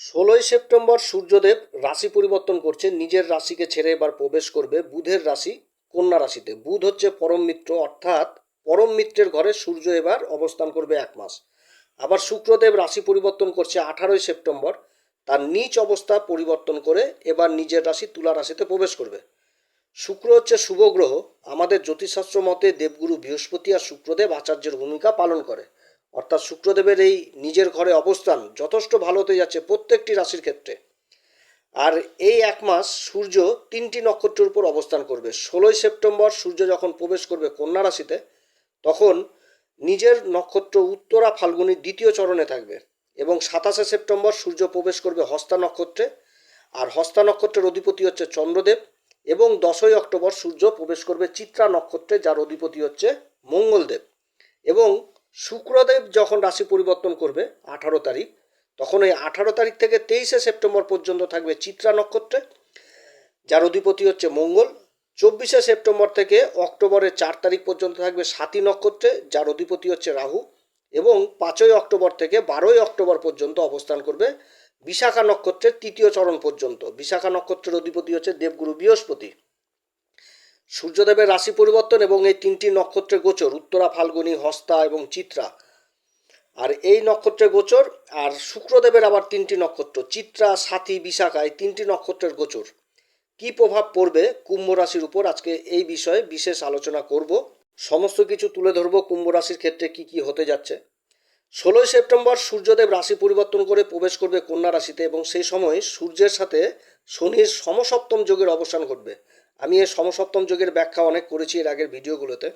ষোলোই সেপ্টেম্বর সূর্যদেব রাশি পরিবর্তন করছে নিজের রাশিকে ছেড়ে এবার প্রবেশ করবে বুধের রাশি, কন্যা রাশিতে। বুধ হচ্ছে পরম মিত্র, অর্থাৎ পরম মিত্রের ঘরে সূর্য এবার অবস্থান করবে এক মাস। আবার শুক্রদেব রাশি পরিবর্তন করছে আঠারোই সেপ্টেম্বর। তার নিচ অবস্থা পরিবর্তন করে এবার নিজের রাশি তুলা রাশিতে প্রবেশ করবে। শুক্র হচ্ছে শুভ গ্রহ। আমাদের জ্যোতিষশাস্ত্র মতে দেবগুরু বৃহস্পতি আর শুক্রদেব আচার্যের ভূমিকা পালন করে। অর্থাৎ শুক্রদেবের এই নিজের ঘরে অবস্থান যথেষ্ট ভালো হতে যাচ্ছে প্রত্যেকটি রাশির ক্ষেত্রে। আর এই এক মাস সূর্য তিনটি নক্ষত্রের উপর অবস্থান করবে। ষোলোই সেপ্টেম্বর সূর্য যখন প্রবেশ করবে কন্যা রাশিতে, তখন নিজের নক্ষত্র উত্তরা ফাল্গুনির দ্বিতীয় চরণে থাকবে এবং সাতাশে সেপ্টেম্বর সূর্য প্রবেশ করবে হস্তা নক্ষত্রে। আর হস্তা নক্ষত্রের অধিপতি হচ্ছে চন্দ্রদেব এবং দশই অক্টোবর সূর্য প্রবেশ করবে চিত্রা নক্ষত্রে, যার অধিপতি হচ্ছে মঙ্গলদেব। এবং শুক্রদেব যখন রাশি পরিবর্তন করবে, আঠারো তারিখ, তখন এই আঠারো তারিখ থেকে তেইশে সেপ্টেম্বর পর্যন্ত থাকবে চিত্রা নক্ষত্রে, যার অধিপতি হচ্ছে মঙ্গল। চব্বিশে সেপ্টেম্বর থেকে অক্টোবরের চার তারিখ পর্যন্ত থাকবে সাতী নক্ষত্রে, যার অধিপতি হচ্ছে রাহু। এবং পাঁচই অক্টোবর থেকে বারোই অক্টোবর পর্যন্ত অবস্থান করবে বিশাখা নক্ষত্রের তৃতীয় চরণ পর্যন্ত। বিশাখা নক্ষত্রের অধিপতি হচ্ছে দেবগুরু বৃহস্পতি। সূর্যদেবের রাশি পরিবর্তন এবং এই তিনটি নক্ষত্রের গোচর, উত্তরা, ফাল্গুনী, হস্তা এবং চিত্রা। আর এই নক্ষত্রের গোচর আর শুক্রদেবের আবার তিনটি নক্ষত্র, চিত্রা, সাথী, বিশাখা, এই তিনটি নক্ষত্রের গোচর। কি প্রভাব পড়বে কুম্ভ রাশির উপর? আজকে এই বিষয়ে বিশেষ আলোচনা করব। সমস্ত কিছু তুলে ধরব কুম্ভ রাশির ক্ষেত্রে কি কি হতে যাচ্ছে। ষোলোই সেপ্টেম্বর সূর্যদেব রাশি পরিবর্তন করে প্রবেশ করবে কন্যা রাশিতে এবং সেই সময় সূর্যের সাথে শনির সমসপ্তম যোগের অবসান ঘটবে। আমি এই সমসপ্তম যোগের ব্যাখ্যা অনেক করেছি এর আগের ভিডিওগুলোতে।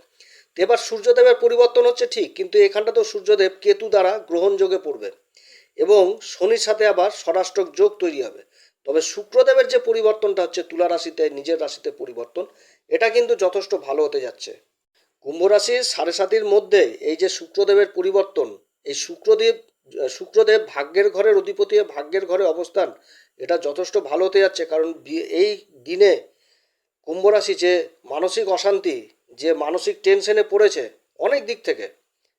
তো এবার সূর্যদেবের পরিবর্তন হচ্ছে ঠিক, কিন্তু এখানটা তো সূর্যদেব কেতু দ্বারা গ্রহণ যোগে পড়বে এবং শনির সাথে আবার স্বরাষ্ট্রক যোগ তৈরি হবে। তবে শুক্রদেবের যে পরিবর্তনটা হচ্ছে তুলা রাশিতে, নিজের রাশিতে পরিবর্তন, এটা কিন্তু যথেষ্ট ভালো হতে যাচ্ছে। কুম্ভ রাশির সাড়ে সাতির মধ্যে এই যে শুক্রদেবের পরিবর্তন, এই শুক্রদেব শুক্রদেব ভাগ্যের ঘরের অধিপতি ভাগ্যের ঘরে অবস্থান, এটা যথেষ্ট ভালো হতে যাচ্ছে। কারণ এই দিনে কুম্ভ রাশি যে মানসিক অশান্তি, যে মানসিক টেনশনে পড়েছে অনেক দিক থেকে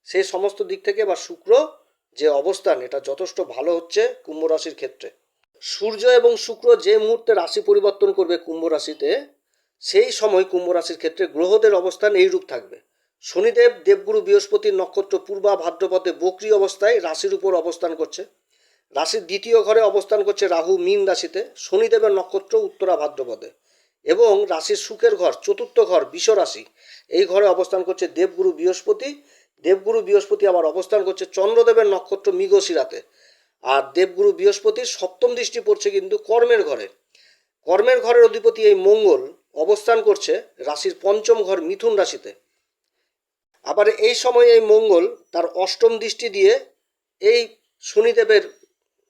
সেই সমস্ত দিক থেকে বা শুক্র যে অবস্থান, এটা যথেষ্ট ভালো হচ্ছে কুম্ভ রাশির ক্ষেত্রে। সূর্য এবং শুক্র যে মুহূর্তে রাশি পরিবর্তন করবে কুম্ভ রাশিতে সেই সময় কুম্ভ রাশির ক্ষেত্রে গ্রহদের অবস্থান এইরূপ থাকবে। শনিদেব, দেবগুরু বৃহস্পতির নক্ষত্র, পূর্বা, ভাদ্রপদে বক্রি অবস্থায় রাশির উপর অবস্থান করছে। রাশির দ্বিতীয় ঘরে অবস্থান করছে রাহু, মীন রাশিতে, শনিদেবের নক্ষত্র উত্তরা, ভাদ্রপদে। এবং রাশির সুখের ঘর, চতুর্থ ঘর, বিষ রাশি। এই ঘরে অবস্থান করছে দেবগুরু বৃহস্পতি। দেবগুরু বৃহস্পতি আবার অবস্থান করছে চন্দ্রদেবের নক্ষত্র মৃগশিরাতে আর দেবগুরু বৃহস্পতির সপ্তম দৃষ্টি পড়ছে কিন্তু কর্মের ঘরে। কর্মের ঘরের অধিপতি এই মঙ্গল অবস্থান করছে রাশির পঞ্চম ঘর মিথুন রাশিতে। আবার এই সময় এই মঙ্গল তার অষ্টম দৃষ্টি দিয়ে এই শনিদেবের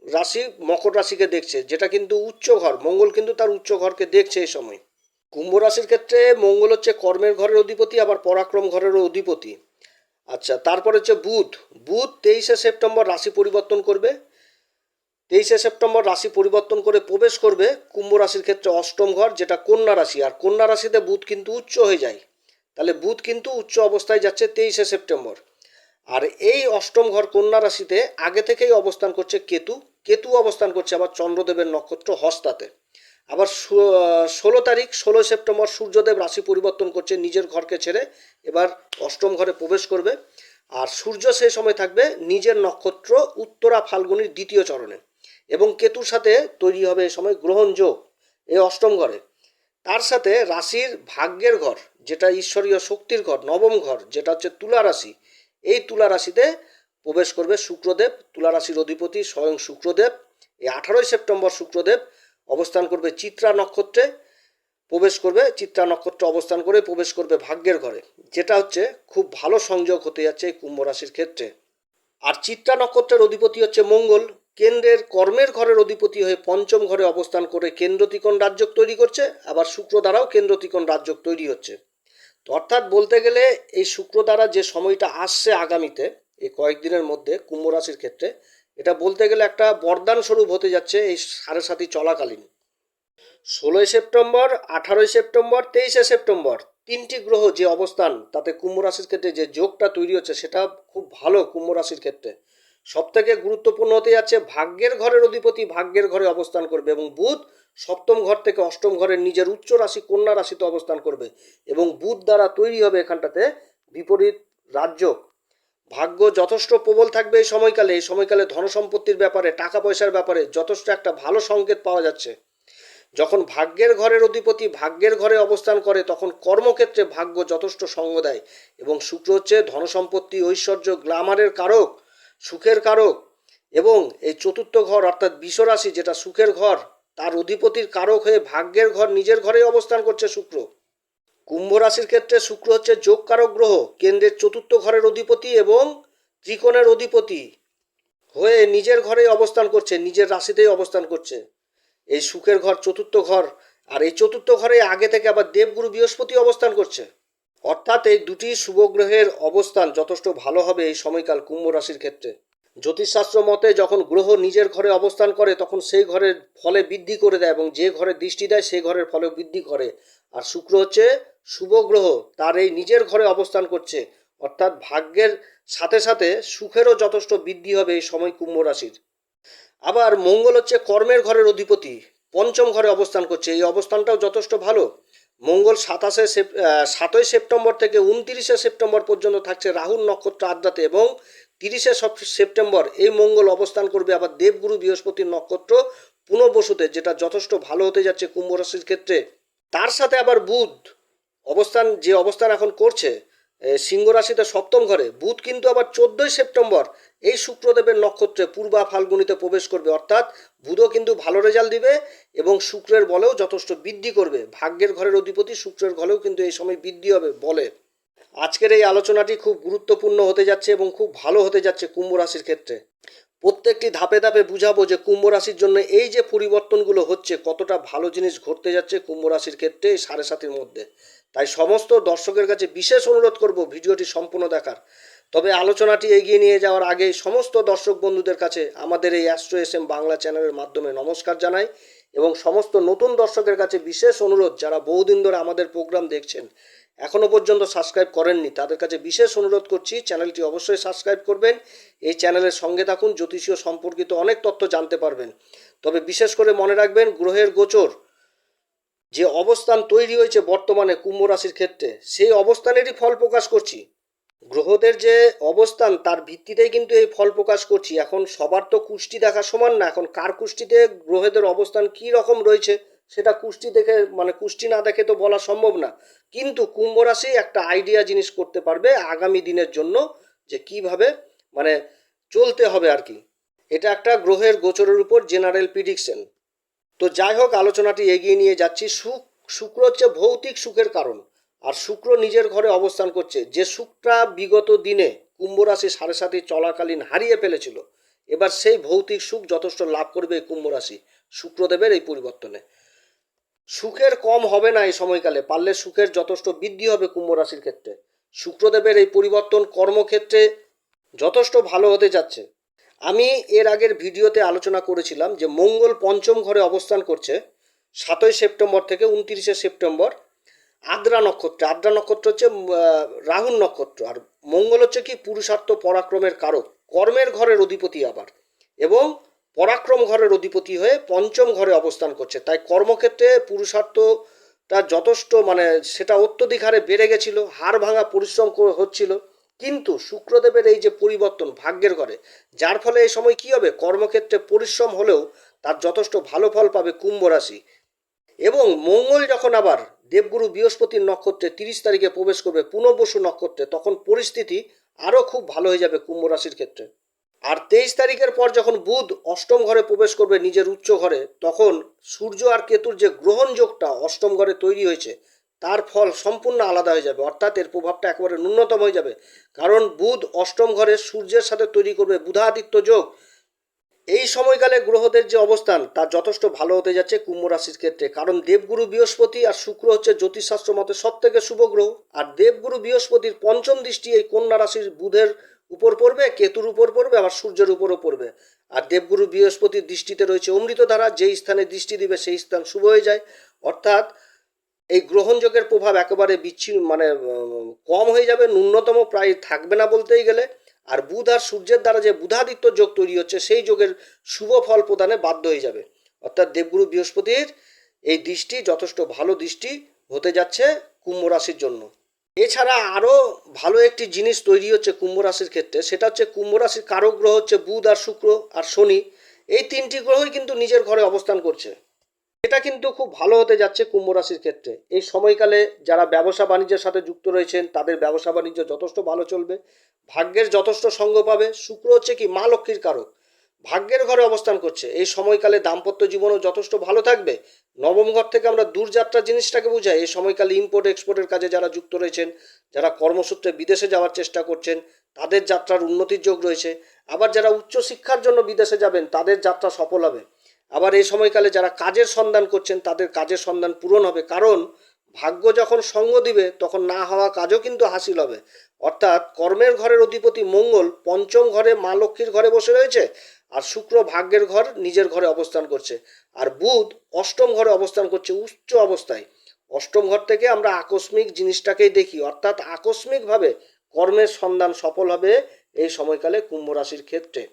রাশি, মকর রাশিকে দেখছে, যেটা কিন্তু উচ্চ ঘর, মঙ্গল কিন্তু তার উচ্চ ঘরকে দেখছে এই সময়। কুম্ভ রাশির ক্ষেত্রে মঙ্গল হচ্ছে কর্মের ঘরের অধিপতি, আবার পরাক্রম ঘরেরও অধিপতি। আচ্ছা তারপর হচ্ছে বুধ। বুধ তেইশে সেপ্টেম্বর রাশি পরিবর্তন করবে। তেইশে সেপ্টেম্বর রাশি পরিবর্তন করে প্রবেশ করবে কুম্ভ রাশির ক্ষেত্রে অষ্টম ঘর, যেটা কন্যা রাশি। আর কন্যা রাশিতে বুধ কিন্তু উচ্চ হয়ে যায়। তাহলে বুধ কিন্তু উচ্চ অবস্থায় যাচ্ছে তেইশে সেপ্টেম্বর। আর এই অষ্টম ঘর কন্যা রাশিতে আগে থেকেই অবস্থান করছে কেতু। কেতু অবস্থান করছে আবার চন্দ্রদেবের নক্ষত্র হস্তাতে। আবার ষোলো তারিখ ষোলো সেপ্টেম্বর সূর্যদেব রাশি পরিবর্তন করছে নিজের ঘরকে ছেড়ে। এবার অষ্টম ঘরে প্রবেশ করবে। আর সূর্য সেই সময় থাকবে নিজের নক্ষত্র উত্তরা ফাল্গুনির দ্বিতীয় চরণে। এবং কেতুর সাথে তৈরি হবে এ সময় গ্রহণযোগ এই অষ্টম ঘরে। তার সাথে রাশির ভাগ্যের ঘর, যেটা ঈশ্বরীয় শক্তির ঘর, নবম ঘর, যেটা হচ্ছে তুলা রাশি এই তুলা রাশিতে প্রবেশ করবে শুক্রদেব। তুলা রাশির অধিপতি স্বয়ং শুক্রদেব। এই আঠারোই সেপ্টেম্বর শুক্রদেব অবস্থান করবে চিত্রা নক্ষত্রে। প্রবেশ করবে, চিত্রা নক্ষত্রে অবস্থান করে প্রবেশ করবে ভাগ্যের ঘরে, যেটা হচ্ছে খুব ভালো সংযোগ হতে যাচ্ছে এই কুম্ভ রাশির ক্ষেত্রে। আর চিত্রা নক্ষত্রের অধিপতি হচ্ছে মঙ্গল। কেন্দ্রের কর্মের ঘরের অধিপতি হয়ে পঞ্চম ঘরে অবস্থান করে কেন্দ্র ত্রিকোণ রাজ্য তৈরি করছে। আবার শুক্র দ্বারাও কেন্দ্র ত্রিকোণ রাজ্য তৈরি হচ্ছে। অর্থাৎ বলতে গেলে এই শুক্র দ্বারা যে সময়টা আসছে আগামীতে, এই কয়েকদিনের মধ্যে কুম্ভ রাশির ক্ষেত্রে, এটা বলতে গেলে একটা বরদান স্বরূপ হতে যাচ্ছে এই সাড়ে সাতি চলাকালীন। ষোলোই সেপ্টেম্বর, আঠারোই সেপ্টেম্বর, তেইশে সেপ্টেম্বর, তিনটি গ্রহ যে অবস্থান, তাতে কুম্ভ রাশির ক্ষেত্রে যে যোগটা তৈরি হচ্ছে, সেটা খুব ভালো কুম্ভ রাশির ক্ষেত্রে। সব থেকে গুরুত্বপূর্ণ হতে যাচ্ছে ভাগ্যের ঘরের অধিপতি ভাগ্যের ঘরে অবস্থান করবে এবং বুধ সপ্তম ঘর থেকে অষ্টম ঘরের নিজের উচ্চ রাশি, কন্যা রাশিতে অবস্থান করবে এবং বুধ দ্বারা তৈরি হবে এখানটাতে বিপরীত রাজ্য। ভাগ্য যথেষ্ট প্রবল থাকবে এই সময়কালে। এই সময়কালে ধনসম্পত্তির ব্যাপারে টাকা পয়সার ব্যাপারে যথেষ্ট একটা ভালো সংকেত পাওয়া যাচ্ছে। যখন ভাগ্যের ঘরের অধিপতি ভাগ্যের ঘরে অবস্থান করে, তখন কর্মক্ষেত্রে ভাগ্য যথেষ্ট সঙ্গ দেয় এবং শুক্র হচ্ছে ধনসম্পত্তি, ঐশ্বর্য, গ্লামারের কারক, সুখের কারক এবং এই চতুর্থ ঘর অর্থাৎ বিশ্বরাশি, যেটা সুখের ঘর তার অধিপতির কারক হয়ে ভাগ্যের ঘর নিজের ঘরে অবস্থান করছে শুক্র। কুম্ভ রাশির ক্ষেত্রে শুক্র হচ্ছে যোগ কারক গ্রহ, কেন্দ্রের চতুর্থ ঘরের অধিপতি এবং ত্রিকোণের অধিপতি হয়ে নিজের ঘরে অবস্থান করছে, নিজের রাশিতেই অবস্থান করছে। এই সুখের ঘর চতুর্থ ঘর, আর এই চতুর্থ ঘরে আগে থেকে আবার দেবগুরু বৃহস্পতি অবস্থান করছে। অর্থাৎ এই দুটি শুভগ্রহের অবস্থান যথেষ্ট ভালো হবে এই সময়কাল কুম্ভ রাশির ক্ষেত্রে। জ্যোতিষশাস্ত্র মতে যখন গ্রহ নিজের ঘরে অবস্থান করে, তখন সেই ঘরের ফলে বৃদ্ধি করে দেয় এবং যে ঘরে দৃষ্টি দেয়, সেই ঘরের ফলে বৃদ্ধি করে। আর শুক্র হচ্ছে শুভ গ্রহ, তার এই নিজের ঘরে অবস্থান করছে। অর্থাৎ ভাগ্যের সাথে সাথে সুখেরও যথেষ্ট বৃদ্ধি হবে এই সময় কুম্ভ রাশির। আবার মঙ্গল হচ্ছে কর্মের ঘরের অধিপতি, পঞ্চম ঘরে অবস্থান করছে। এই অবস্থানটাও যথেষ্ট ভালো। মঙ্গল সাতাশে সেপ সাতই সেপ্টেম্বর থেকে উনতিরিশে সেপ্টেম্বর পর্যন্ত থাকছে রাহুল নক্ষত্র আদ্রাতে এবং তিরিশে সেপ্টেম্বর এই মঙ্গল অবস্থান করবে আবার দেবগুরু বৃহস্পতির নক্ষত্র পুনর্বসুতে, যেটা যথেষ্ট ভালো হতে যাচ্ছে কুম্ভ রাশির ক্ষেত্রে। তার সাথে আবার বুধ অবস্থান, যে অবস্থান এখন করছে সিংহ রাশিতে সপ্তম ঘরে, বুধ কিন্তু আবার চোদ্দই সেপ্টেম্বর এই শুক্রদেবের নক্ষত্রে পূর্বা ফাল্গুনিতে প্রবেশ করবে। অর্থাৎ বুধও কিন্তু ভালো রেজাল্ট দিবে এবং শুক্রের বলেও যথেষ্ট বৃদ্ধি করবে। ভাগ্যের ঘরের অধিপতি শুক্রের ঘরেও কিন্তু এই সময় বৃদ্ধি হবে বলে। আজকের এই আলোচনাটি খুব গুরুত্বপূর্ণ হতে যাচ্ছে এবং খুব ভালো হতে যাচ্ছে কুম্ভ রাশির ক্ষেত্রে। প্রত্যেকটি ধাপে ধাপে বুঝাবো যে কুম্ভ রাশির জন্য এই যে পরিবর্তনগুলো হচ্ছে, কতটা ভালো জিনিস ঘটতে যাচ্ছে কুম্ভ রাশির ক্ষেত্রে এই সাড়ে সাতির মধ্যে। তাই সমস্ত দর্শকের কাছে বিশেষ অনুরোধ করব ভিডিওটি সম্পূর্ণ দেখার। তবে আলোচনাটি এগিয়ে নিয়ে যাওয়ার আগে সমস্ত দর্শক বন্ধুদের কাছে আমাদের এই অ্যাস্ট্রো এস এম বাংলা চ্যানেলের মাধ্যমে নমস্কার জানাই এবং সমস্ত নতুন দর্শকের কাছে বিশেষ অনুরোধ, যারা বহুদিন ধরে আমাদের প্রোগ্রাম দেখছেন এখনও পর্যন্ত সাবস্ক্রাইব করেননি। তাদের কাছে বিশেষ অনুরোধ করছি, চ্যানেলটি অবশ্যই সাবস্ক্রাইব করবেন। এই চ্যানেলের সঙ্গে থাকুন, জ্যোতিষীয় সম্পর্কিত অনেক তথ্য জানতে পারবেন। তবে বিশেষ করে মনে রাখবেন, গ্রহের গোচর, যে অবস্থান তৈরি হয়েছে বর্তমানে কুম্ভ রাশির ক্ষেত্রে, সেই অবস্থানেরই ফল প্রকাশ করছি। গ্রহদের যে অবস্থান, তার ভিত্তিতেই কিন্তু এই ফল প্রকাশ করছি। এখন সবার তো কুষ্টি দেখা সমান না, এখন কার কুষ্টিতে গ্রহেদের অবস্থান কী রকম রয়েছে সেটা কুষ্টি দেখে মানে কুষ্টি না দেখে তো বলা সম্ভব না। কিন্তু কুম্ভ রাশি একটা আইডিয়া জিনিস করতে পারবে আগামী দিনের জন্য যে কীভাবে মানে চলতে হবে আর কি। এটা একটা গ্রহের গোচরের উপর জেনারেল প্রিডিকশন তো যাই হোক, আলোচনাটি এগিয়ে নিয়ে যাচ্ছি। সুখ, শুক্র হচ্ছে ভৌতিক সুখের কারণ। আর শুক্র নিজের ঘরে অবস্থান করছে। যে সুখটা বিগত দিনে কুম্ভ রাশি সাড়ে সাথে চলাকালীন হারিয়ে ফেলেছিল, এবার সেই ভৌতিক সুখ যথেষ্ট লাভ করবে কুম্ভ রাশি। শুক্রদেবের এই পরিবর্তনে। সুখের কম হবে না এই সময়কালে। পারলে সুখের যথেষ্ট বৃদ্ধি হবে কুম্ভ রাশির ক্ষেত্রে। শুক্রদেবের এই পরিবর্তন কর্মক্ষেত্রে যথেষ্ট ভালো হতে যাচ্ছে। আমি এর আগের ভিডিওতে আলোচনা করেছিলাম যে মঙ্গল পঞ্চম ঘরে অবস্থান করছে সাতই সেপ্টেম্বর থেকে উনত্রিশে সেপ্টেম্বর আদ্রা নক্ষত্র। আদ্রা নক্ষত্র হচ্ছে রাহুল নক্ষত্র। আর মঙ্গল হচ্ছে কি, পুরুষার্থ পরাক্রমের কারক। কর্মের ঘরের অধিপতি আবার। এবং পরাক্রম ঘরের অধিপতি হয়ে পঞ্চম ঘরে অবস্থান করছে। তাই কর্মক্ষেত্রে পুরুষার্থটা যথেষ্ট মানে সেটা অত্যধিক হারে বেড়ে গেছিল, হাড় ভাঙা পরিশ্রম হচ্ছিল। কিন্তু শুক্রদেবের এই যে পরিবর্তন ভাগ্যের ঘরে, যার ফলে এই সময় কি হবে? কর্মক্ষেত্রে পরিশ্রম হলেও তার যথেষ্ট ভালো ফল পাবে কুম্ভ রাশি। এবং মঙ্গল যখন আবার দেবগুরু বৃহস্পতির নক্ষত্রে তিরিশ তারিখে প্রবেশ করবে পুনর্বসু নক্ষত্রে, তখন পরিস্থিতি আরও খুব ভালো হয়ে যাবে কুম্ভ রাশির ক্ষেত্রে। আর তেইশ তারিখের পর যখন বুধ অষ্টম ঘরে প্রবেশ করবে নিজের উচ্চ ঘরে, তখন সূর্য আর কেতুর যে গ্রহণ যোগটা অষ্টম ঘরে তৈরি হয়েছে, তার ফল সম্পূর্ণ আলাদা হয়ে যাবে। অর্থাৎ এর প্রভাবটা একেবারে ন্যূনতম হয়ে যাবে। কারণ বুধ অষ্টম ঘরে সূর্যের সাথে তৈরি করবে বুধাদিত্য যোগ। এই সময়কালে গ্রহদের যে অবস্থান, তা যথেষ্ট ভালো হতে যাচ্ছে কুম্ভ রাশির ক্ষেত্রে। কারণ দেবগুরু বৃহস্পতি আর শুক্র হচ্ছে জ্যোতিষশাস্ত্র মতে সব থেকে শুভ গ্রহ। আর দেবগুরু বৃহস্পতির পঞ্চম দৃষ্টি এই কন্যা রাশির বুধের উপর পড়বে, কেতুর উপর পড়বে, আবার সূর্যের উপরও পড়বে। আর দেবগুরু বৃহস্পতির দৃষ্টিতে রয়েছে অমৃত ধারা যেই স্থানে দৃষ্টি দিবে সেই স্থান শুভ হয়ে যায়। অর্থাৎ এই গ্রহণযোগের প্রভাব একেবারে বিচ্ছিন্ন মানে কম হয়ে যাবে, ন্যূনতম প্রায় থাকবে না বলতেই গেলে। আর বুধ আর সূর্যের দ্বারা যে বুধাদিত্য যোগ তৈরি হচ্ছে, সেই যোগের শুভ ফল প্রদানে বাধ্য হয়ে যাবে। অর্থাৎ দেবগুরু বৃহস্পতির এই দৃষ্টি যথেষ্ট ভালো দৃষ্টি হতে যাচ্ছে কুম্ভ রাশির জন্য। এছাড়া আরও ভালো একটি জিনিস তৈরি হচ্ছে কুম্ভ রাশির ক্ষেত্রে, সেটা হচ্ছে কুম্ভ রাশির কারক গ্রহ হচ্ছে বুধ আর শুক্র আর শনি। এই তিনটি গ্রহই কিন্তু নিজের ঘরে অবস্থান করছে। এটা কিন্তু খুব ভালো হতে যাচ্ছে কুম্ভ রাশির ক্ষেত্রে। এই সময়কালে যারা ব্যবসা বাণিজ্যের সাথে যুক্ত রয়েছেন, তাদের ব্যবসা বাণিজ্য যথেষ্ট ভালো চলবে। ভাগ্যের যথেষ্ট সঙ্গ পাবে। শুক্র হচ্ছে কি, মা লক্ষ্মীর কারক। ভাগ্যের ঘরে অবস্থান করছে। এই সময়কালে দাম্পত্য জীবনও যথেষ্ট ভালো থাকবে। নবম ঘর থেকে আমরা দূরযাত্রা জিনিসটাকে বোঝাই। এই সময়কালে ইম্পোর্ট এক্সপোর্টের কাজে যারা যুক্ত রয়েছেন, যারা কর্মসূত্রে বিদেশে যাওয়ার চেষ্টা করছেন, তাদের যাত্রার উন্নতির যোগ রয়েছে। আবার যারা উচ্চশিক্ষার জন্য বিদেশে যাবেন, তাদের যাত্রা সফল হবে। আবার এই সময়কালে যারা কাজের সন্ধান করছেন, তাদের কাজের সন্ধান পূরণ হবে। কারণ ভাগ্য যখন সঙ্গ দিবে, তখন না হওয়া কাজও কিন্তু হাসিল হবে। অর্থাৎ কর্মের ঘরের অধিপতি মঙ্গল পঞ্চম ঘরে মা লক্ষ্মীর ঘরে বসে রয়েছে। আর শুক্র ভাগ্যের ঘর নিজের ঘরে অবস্থান করছে। আর বুধ অষ্টম ঘরে অবস্থান করছে উচ্চ অবস্থায়। অষ্টম ঘর থেকে আমরা আকস্মিক জিনিসটাকেই দেখি। অর্থাৎ আকস্মিকভাবে কর্মের সন্ধান সফল হবে এই সময়কালে কুম্ভ রাশির ক্ষেত্রে।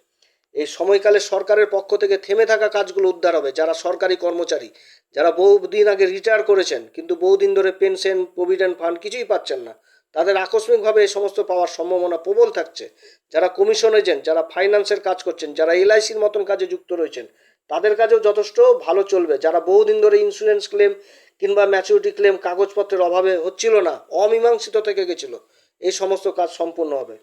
এই সময়কালে সরকারের পক্ষ থেকে থেমে থাকা কাজগুলো উদ্ধার হবে। যারা সরকারি কর্মচারী, যারা বহুদিন আগে রিটায়ার করেছেন, কিন্তু বহুদিন ধরে পেনশন প্রভিডেন্ট ফান্ড কিছুই পাচ্ছেন না। তাদের আকস্মিকভাবে এই সমস্ত পাওয়ার সম্ভাবনা প্রবল থাকছে। যারা কমিশন এজেন্ট, যারা ফাইন্যান্সের কাজ করছেন, যারা এলআইসির মতন কাজে যুক্ত রয়েছেন, তাদের কাজেও যথেষ্ট ভালো চলবে। যারা বহুদিন ধরে ইন্স্যুরেন্স ক্লেম কিংবা ম্যাচুরিটি ক্লেম কাগজপত্রের অভাবে হচ্ছিল না, অমীমাংসিত থেকে গেছিল, এই সমস্ত কাজ সম্পূর্ণ হবে।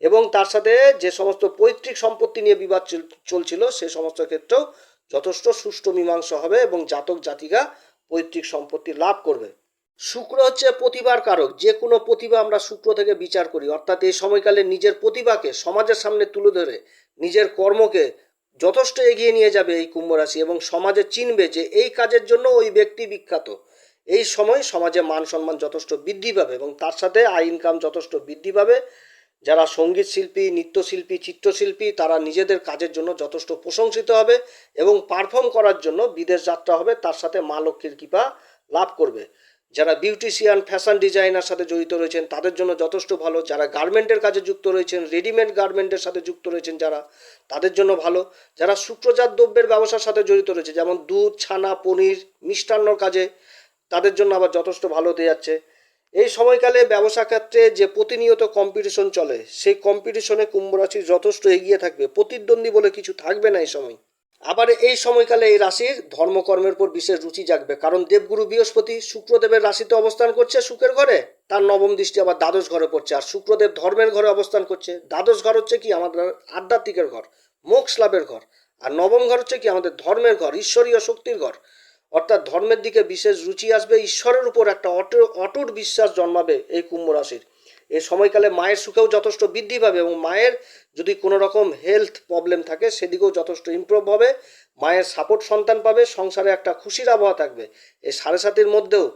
এবং তার সাথে যে সমস্ত পৈতৃক সম্পত্তি নিয়ে বিবাদ চল- চলছিল, সে সমস্ত ক্ষেত্রেও যথেষ্ট সুষ্ঠু মীমাংসা হবে এবং জাতক জাতিকা পৈতৃক সম্পত্তি লাভ করবে। শুক্র হচ্ছে প্রতিভার কারক। যে কোনো প্রতিভা আমরা শুক্র থেকে বিচার করি। অর্থাৎ এই সময়কালে নিজের প্রতিভাকে সমাজের সামনে তুলে ধরে নিজের কর্মকে যথেষ্ট এগিয়ে নিয়ে যাবে এই কুম্ভ রাশি এবং সমাজে চিনবে যে এই কাজের জন্য ওই ব্যক্তি বিখ্যাত। এই সময় সমাজে মান সম্মান যথেষ্ট বৃদ্ধি পাবে এবং তার সাথে আয় ইনকাম যথেষ্ট বৃদ্ধি পাবে। যারা সংগীত শিল্পী, নৃত্যশিল্পী, চিত্রশিল্পী, তারা নিজেদের কাজের জন্য যথেষ্ট প্রশংসিত হবে এবং পারফর্ম করার জন্য বিদেশ যাত্রা হবে। তার সাথে মা লক্ষ্মীর কৃপা লাভ করবে। যারা বিউটিশিয়ান ফ্যাশন ডিজাইনার সাথে জড়িত রয়েছেন, তাদের জন্য যথেষ্ট ভালো। যারা গার্মেন্টের কাজে যুক্ত রয়েছেন রেডিমেড গার্মেন্টের সাথে যুক্ত রয়েছেন যারা, তাদের জন্য ভালো। যারা শুক্রজাত দ্রব্যের ব্যবসার সাথে জড়িত রয়েছে, যেমন দুধ, ছানা, পনির, মিষ্টান্নর কাজে, তাদের জন্য আবার যথেষ্ট ভালো হতে যাচ্ছে। এই সময়কালে ব্যবসা ক্ষেত্রে যে প্রতিনিয়ত কম্পিটিশন চলে, সেই কম্পিটিশনে কুম্ভ রাশি যথেষ্ট এগিয়ে থাকবে। প্রতিদ্বন্দ্বী বলে কিছু থাকবে না এই সময়। আবার এই সময়কালে এই রাশির ধর্মকর্মের উপর বিশেষ রুচি জাগবে, কারণ দেবগুরু বৃহস্পতি শুক্রদেবের রাশিতে অবস্থান করছে সুখের ঘরে, তার নবম দৃষ্টি আবার দ্বাদশ ঘরে পড়ছে, আর শুক্রদেব ধর্মের ঘরে অবস্থান করছে। দ্বাদশ ঘর হচ্ছে কি? আমাদের আধ্যাত্মিকের ঘর মোক্ষ লাভের ঘর, আর নবম ঘর হচ্ছে কি? আমাদের ধর্মের ঘর, ঈশ্বরীয় শক্তির ঘর। অর্থাৎ ধর্মের দিকে বিশেষ রুচি আসবে, ঈশ্বরের উপর একটা অট, অটুট বিশ্বাস জন্মাবে এই কুম্ভ রাশির। এই সময়কালে মায়ের সুখেও যথেষ্ট বৃদ্ধি পাবে এবং মায়ের যদি কোনো রকম হেলথ প্রবলেম থাকে, সেদিকেও যথেষ্ট ইমপ্রুভ হবে। মায়ের সাপোর্ট সন্তান পাবে, সংসারে একটা খুশির আবহাওয়া থাকবে। এই সাড়ে সাতির মধ্যেও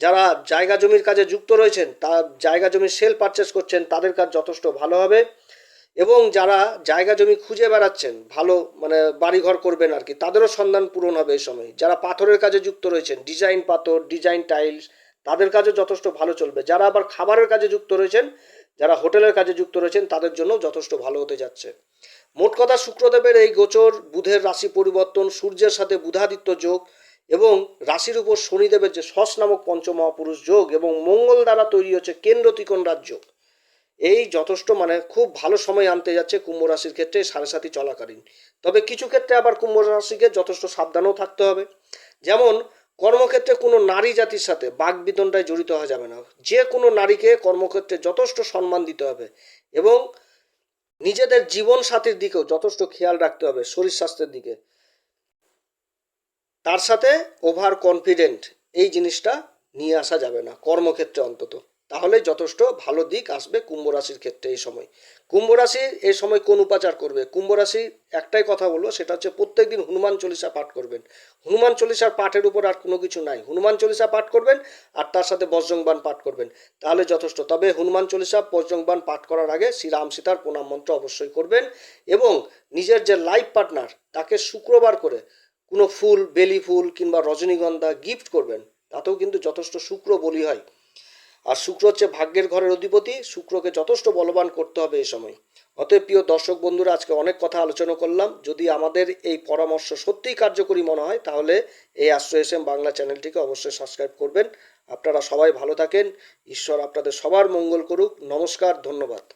যারা জায়গা জমির কাজে যুক্ত রয়েছেন, তা জায়গা জমির সেল পারচেস করছেন, তাদের কাজ যথেষ্ট ভালো হবে। এবং যারা জায়গা জমি খুঁজে বেড়াচ্ছেন, ভালো মানে বাড়িঘর করবেন আর কি তাদেরও সন্ধান পূরণ হবে এই সময়। যারা পাথরের কাজে যুক্ত রয়েছেন ডিজাইন পাথর ডিজাইন টাইলস তাদের কাজে যথেষ্ট ভালো চলবে। যারা আবার খাবারের কাজে যুক্ত রয়েছেন, যারা হোটেলের কাজে যুক্ত রয়েছেন, তাদের জন্য যথেষ্ট ভালো হতে যাচ্ছে। মোট কথা, শুক্রদেবের এই গোচর, বুধের রাশি পরিবর্তন, সূর্যের সাথে বুধাদিত্য যোগ এবং রাশির উপর শনিদেবের যে শস নামক পঞ্চমহাপুরুষ যোগ এবং মঙ্গল দ্বারা তৈরি হচ্ছে কেন্দ্র ত্রিকোণ রাজ্য, এই যথেষ্ট মানে খুব ভালো সময় আনতে যাচ্ছে কুম্ভ রাশির ক্ষেত্রে সাড়ে সাথী চলাকালীন। তবে কিছু ক্ষেত্রে আবার কুম্ভ রাশিকে যথেষ্ট সাবধানও থাকতে হবে। যেমন কর্মক্ষেত্রে কোনো নারী জাতির সাথে বাগবিতণ্ডায় জড়িত হওয়া যাবে না। যে কোনো নারীকে কর্মক্ষেত্রে যথেষ্ট সম্মান দিতে হবে এবং নিজেদের জীবন সাথীর দিকেও যথেষ্ট খেয়াল রাখতে হবে শরীর স্বাস্থ্যের দিকে। তার সাথে ওভার কনফিডেন্ট এই জিনিসটা নিয়ে আসা যাবে না কর্মক্ষেত্রে অন্তত। তাহলে যথেষ্ট ভালো দিক আসবে কুম্ভ রাশির ক্ষেত্রে এই সময়। কুম্ভ রাশি এই সময় কোন উপাচার করবে? কুম্ভ রাশি একটাই কথা বলব, সেটা হচ্ছে প্রত্যেকদিন হনুমান চল্লিশা পাঠ করবেন। হনুমান চল্লিশার পাঠের উপর আর কোনো কিছু নাই। হনুমান চল্লিশা পাঠ করবেন আর তার সাথে বজ্রংবান পাঠ করবেন। তাহলে যথেষ্ট। তবে হনুমান চল্লিশা বজ্রংবান পাঠ করার আগে শ্রীরাম সীতার প্রণাম মন্ত্র অবশ্যই করবেন এবং নিজের যে লাইফ পার্টনার তাকে শুক্রবার করে কোনো ফুল, বেলি ফুল কিংবা রজনীগন্ধা গিফট করবেন, তাতেও কিন্তু যথেষ্ট শুক্র বলি হয়। আর শুক্র হচ্ছে ভাগ্যের ঘরের অধিপতি। শুক্রকে যথেষ্ট বলবান করতে হবে এই সময়। অতএব প্রিয় দর্শক বন্ধুরা, আজকে অনেক কথা আলোচনা করলাম। যদি আমাদের এই পরামর্শ সত্যিই কার্যকরী মনে হয়, তাহলে এই আশ্রয় এস বাংলা চ্যানেলটিকে অবশ্যই সাবস্ক্রাইব করবেন। আপনারা সবাই ভালো থাকেন। ঈশ্বর আপনাদের সবার মঙ্গল করুক। নমস্কার, ধন্যবাদ।